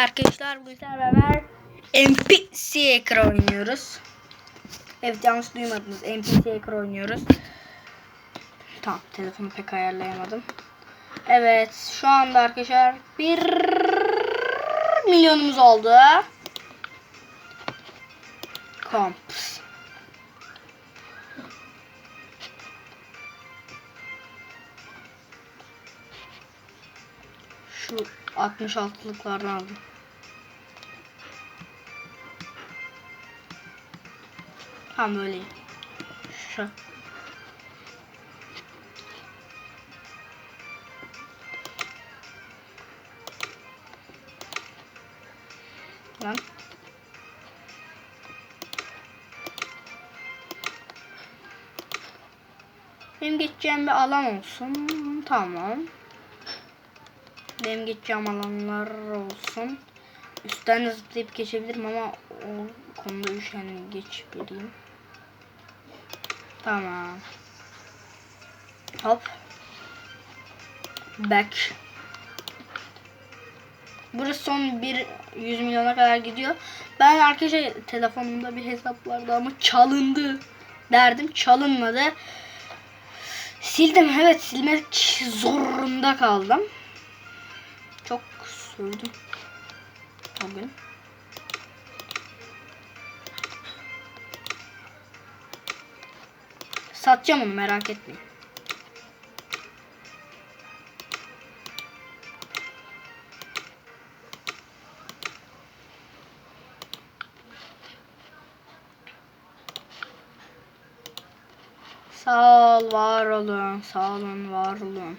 Arkadaşlar bu sefer beraber NPC Hacker oynuyoruz. Evet yanlış duymadınız. NPC Hacker oynuyoruz. Tamam telefonu pek ayarlayamadım. Evet şu anda arkadaşlar bir milyonumuz oldu. Komps. Şu 66'lıklardan aldım. Tam böyle. Şu. Lan. Benim geçeceğim bir alan olsun. Tamam. Benim geçeceğim alanlar olsun. Üstten zıplayıp geçebilirim ama o konuda üşenli geçebileyim. Tamam. Hop. Back. Burası son bir 100 milyona kadar gidiyor. Ben arkadaşlar telefonumda bir hesap vardı ama çalındı derdim. Çalınmadı. Sildim. Evet silmek zorunda kaldım. Sürdüm. Bugün. Satacağım onu merak etmeyin. Sağ ol, var olun. Sağ olun, var olun.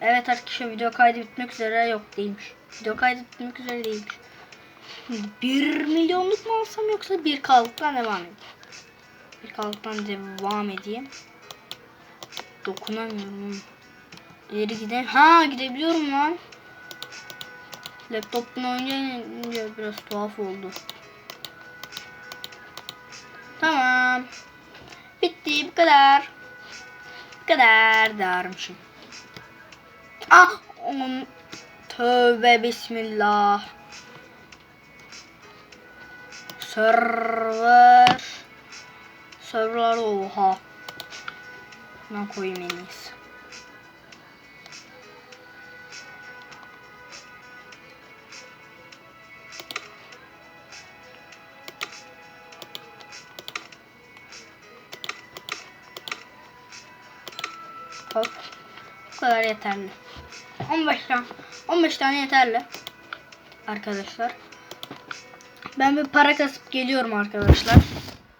Evet arkadaşlar video kaydı bitmek üzere yok değilmiş. Video kaydı bitmek üzere değilmiş. Bir milyonluk mu alsam yoksa bir kalıptan devam edeyim. Bir kalıptan devam edeyim. Dokunamıyorum. İleri gideyim. Ha gidebiliyorum lan. Laptopla oynayınca biraz tuhaf oldu. Tamam. Bitti bu kadar. Bu kadar dermişim. Ah! Aman. Tövbe bismillah. Server. Server oha. Ben koyayım en iyisi. Hop. Kadar yeterli. 15 tane 15 tane yeterli. Arkadaşlar. Ben bir para kasıp geliyorum arkadaşlar.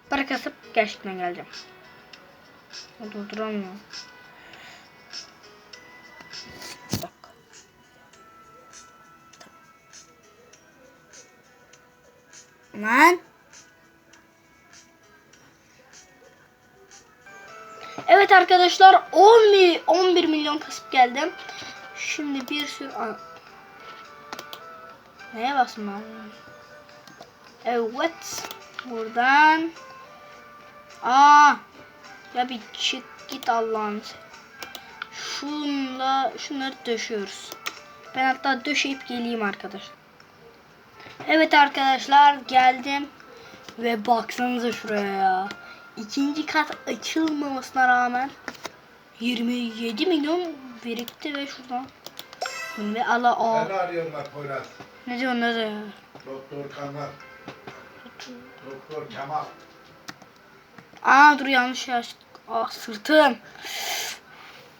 Para kasıp gerçekten geleceğim. O durduramıyor. Dakika. Lan. Evet arkadaşlar 10 mi 11 milyon kasıp geldim. Şimdi bir sürü Aa. Neye ben? Evet. Buradan. Aa. Ya bir çık git Allah'ın. Şunla şunları döşüyoruz. Ben hatta döşeyip geleyim arkadaşlar. Evet arkadaşlar geldim. Ve baksanıza şuraya ya. İkinci kat açılmamasına rağmen 27 milyon birikti ve şuradan. Ve ala o. Ben arıyorum bak Poyraz. ne diyor ne diyor Doktor Kamal. Doktor Kemal. Aa dur yanlış yaş ah sırtım.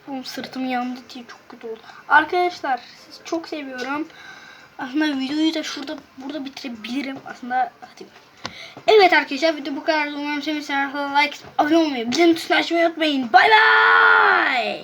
Oğlum sırtım yandı diye çok kötü oldu. Arkadaşlar sizi çok seviyorum Aslında videoyu da şurada burada bitirebilirim. Aslında hadi. Evet arkadaşlar video bu kadar. Umarım sevmişsiniz like abone olmayı bildirim tuşunu açmayı unutmayın. Bay bay